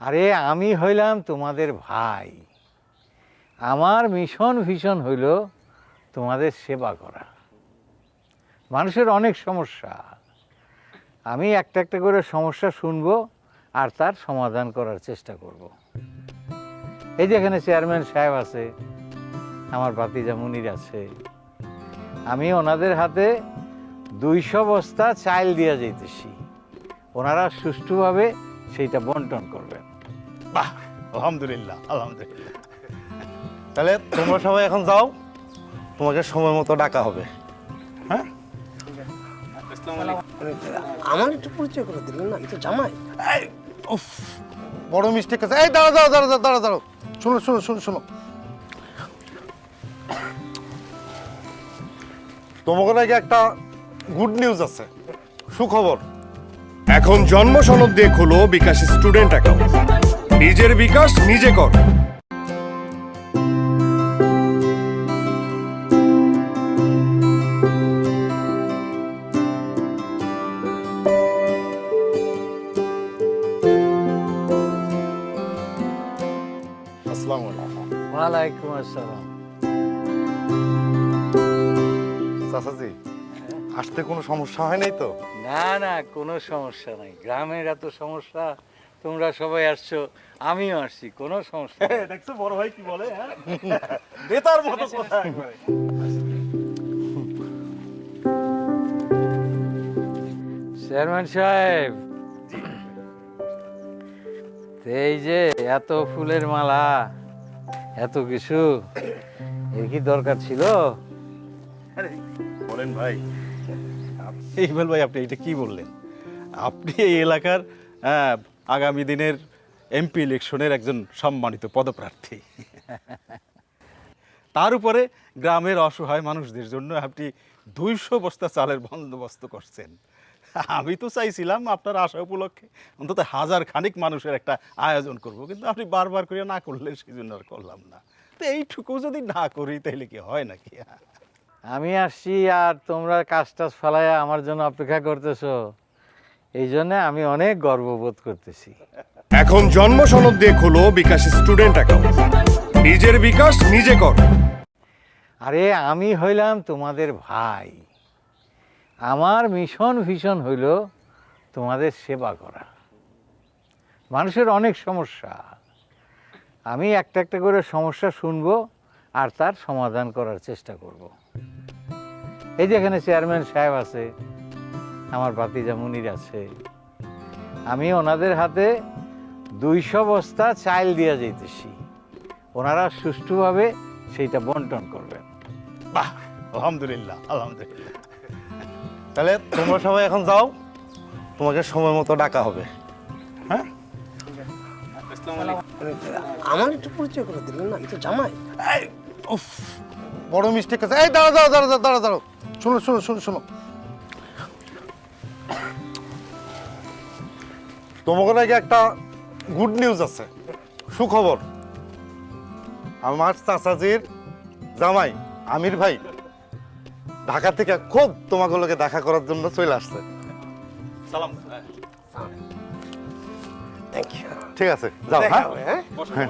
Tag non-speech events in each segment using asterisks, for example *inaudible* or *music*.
আরে আমি হইলাম তোমাদের ভাই। আমার মিশন ভীষণ হইল তোমাদের সেবা করা। মানুষের অনেক সমস্যা। আমি একটা একটা করে সমস্যা শুনব আর তার সমাধান করার চেষ্টা করব। এই যে এখানে চেয়ারম্যান সাহেব আছে, আমার বাতিজা মুনির আছে। আমি ওনাদের হাতে দুইশো বস্তা চাইল দিয়া যাইতেছি। ওনারা সুষ্ঠুভাবে সেইটা বন্টন করবেন। বাহ আলহামদুলিল্লাহ আলহামদুলিল্লাহ। তাহলে তোমরা সবাই এখন যাও তোমাকে সময় মতো ডাকা হবে। হ্যাঁ? আমার একটু পরিচয় করে দিলেন না আমি তো জামাই। উফ, বড় মিস্টেক আছে এই দাঁড়া দাঁড়া দাঁড়া দাঁড়া দাঁড়া দাঁড়াও। শোনো শোনো শোনো শোনো। তোমাকে নাকি একটা গুড নিউজ আছে। সুখবর। এখন জন্ম সনদ দিয়ে খোলো বিকাশ স্টুডেন্ট অ্যাকাউন্ট নিজের বিকাশ নিজে কর। আসসালামু আলাইকুম। ওয়ালাইকুম আসসালাম। চাচাজি আসতে কোনো সমস্যা হয় নাই তো? না না কোনো সমস্যা নাই। গ্রামের এত সমস্যা তোমরা সবাই আসছো আমিও আসছি কোনো সমস্যা। *laughs* দেখছ বড় ভাই কি বলে হ্যাঁ? নেতার মতো কথা চেয়ারম্যান সাহেব। এই যে এত ফুলের মালা এত কিছু এর কি দরকার ছিল? বলেন ভাই। ইকবাল ভাই আপনি এটা কি বললেন? আপনি এই এলাকার আহ, আগামী দিনের এমপি ইলেকশনের একজন সম্মানিত পদপ্রার্থী। তার উপরে গ্রামের অসহায় মানুষদের জন্য আপনি দুইশো বস্তা চালের বন্দোবস্ত করছেন। আমি তো চাইছিলাম আপনার আশা উপলক্ষে অন্তত হাজার খানিক মানুষের একটা আয়োজন করব, কিন্তু আপনি বারবার করে না করলেন সেই জন্য আর করলাম না। তো এইটুকু যদি না করি, তাহলে কি হয় নাকি? আমি আসছি আর তোমরা কাজ টাজ ফেলায় আমার জন্য অপেক্ষা করতেছো। এই জন্য আমি অনেক গর্ববোধ করতেছি। এখন জন্ম সনদ দিয়ে খোলো বিকাশ স্টুডেন্ট অ্যাকাউন্ট। নিজের বিকাশ নিজে কর। আরে আমি হইলাম তোমাদের ভাই। আমার মিশন ভীষণ হইল তোমাদের সেবা করা। মানুষের অনেক সমস্যা। আমি একটা একটা করে সমস্যা শুনব আর তার সমাধান করার চেষ্টা করব। এই যে এখানে চেয়ারম্যান সাহেব আছে আমার বাতিজা মুনির আছে। আমি ওনাদের হাতে দুইশো বস্তা চাইল দিয়া যাইতেছি। ওনারা সুষ্ঠুভাবে সেইটা বন্টন করবেন। বাহ আলহামদুলিল্লাহ আলহামদুলিল্লাহ। তাহলে তোমরা সবাই এখন যাও তোমাকে সময় মতো ডাকা হবে। হ্যাঁ? আমার একটু পরিচয় করে দিলেন না আমি তো জামাই। উফ, বড় মিস্টেক আছে। এই দাঁড়া দাঁড়া দাঁড়া দাঁড়া দাঁড়া দাঁড়াও। শোনো শোনো শোনো শোনো। তোমাকে নাকি একটা গুড নিউজ আছে। সুখবর। আমার চাচাজির জামাই আমির ভাই ঢাকা থেকে খুব তোমাগুলোকে দেখা করার জন্য চলে আসছে। সালাম। থ্যাংক ইউ ঠিক আছে যাও হ্যাঁ? হ্যাঁ?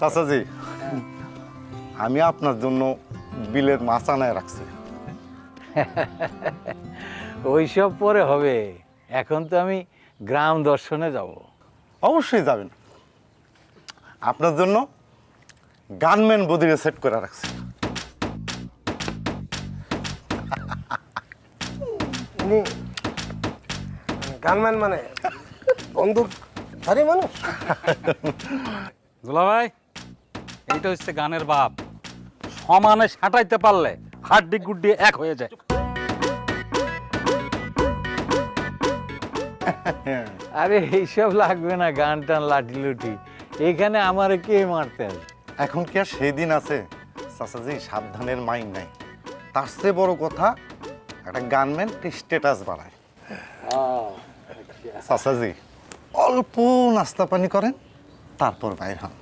চাচাজি আমি আপনার জন্য বিলের মাছ আনায় রাখছি। *laughs* ওইসব পরে হবে। এখন তো আমি গ্রাম দর্শনে যাব। অবশ্যই যাবেন। আপনার জন্য গানম্যান বদিরে সেট করে রাখছি। ইনি গানম্যান মানে বন্দুক ধারী মানুষ। দুলা ভাই এইটা হচ্ছে গানের বাপ। সমানে সাঁটাইতে পারলে হাড্ডি গুড্ডি এক হয়ে যায়। আরে এইসব লাগবে না গান টান লাঠি লুটি এইখানে আমার কে মারতে আসবে? এখন কি আর সেই দিন আছে? চাচাজি সাবধানের মাইন নাই। তার চেয়ে বড় কথা একটা গানম্যান স্ট্যাটাস বাড়ায়। চাচাজি অল্প নাস্তা পানি করেন তারপর বাইর হন।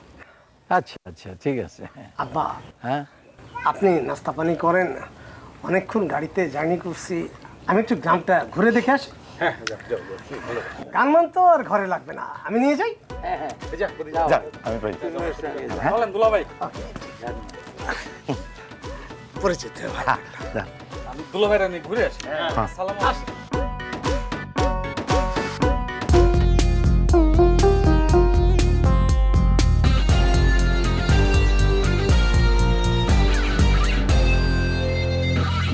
আচ্ছা আচ্ছা ঠিক আছে। আব্বা হ্যাঁ? আপনি নাস্তা পানি করেন অনেকক্ষণ গাড়িতে জার্নি করছি। আমি একটু গ্রামটা ঘুরে দেখে আসি। গানমান তো আর ঘরে লাগবে না। আমি নিয়ে যাই? আমি দুলাভাই বলেন দুলা পরিচিত হ্যাঁ, আমি দুলা নিয়ে ঘুরে আসি। সালাম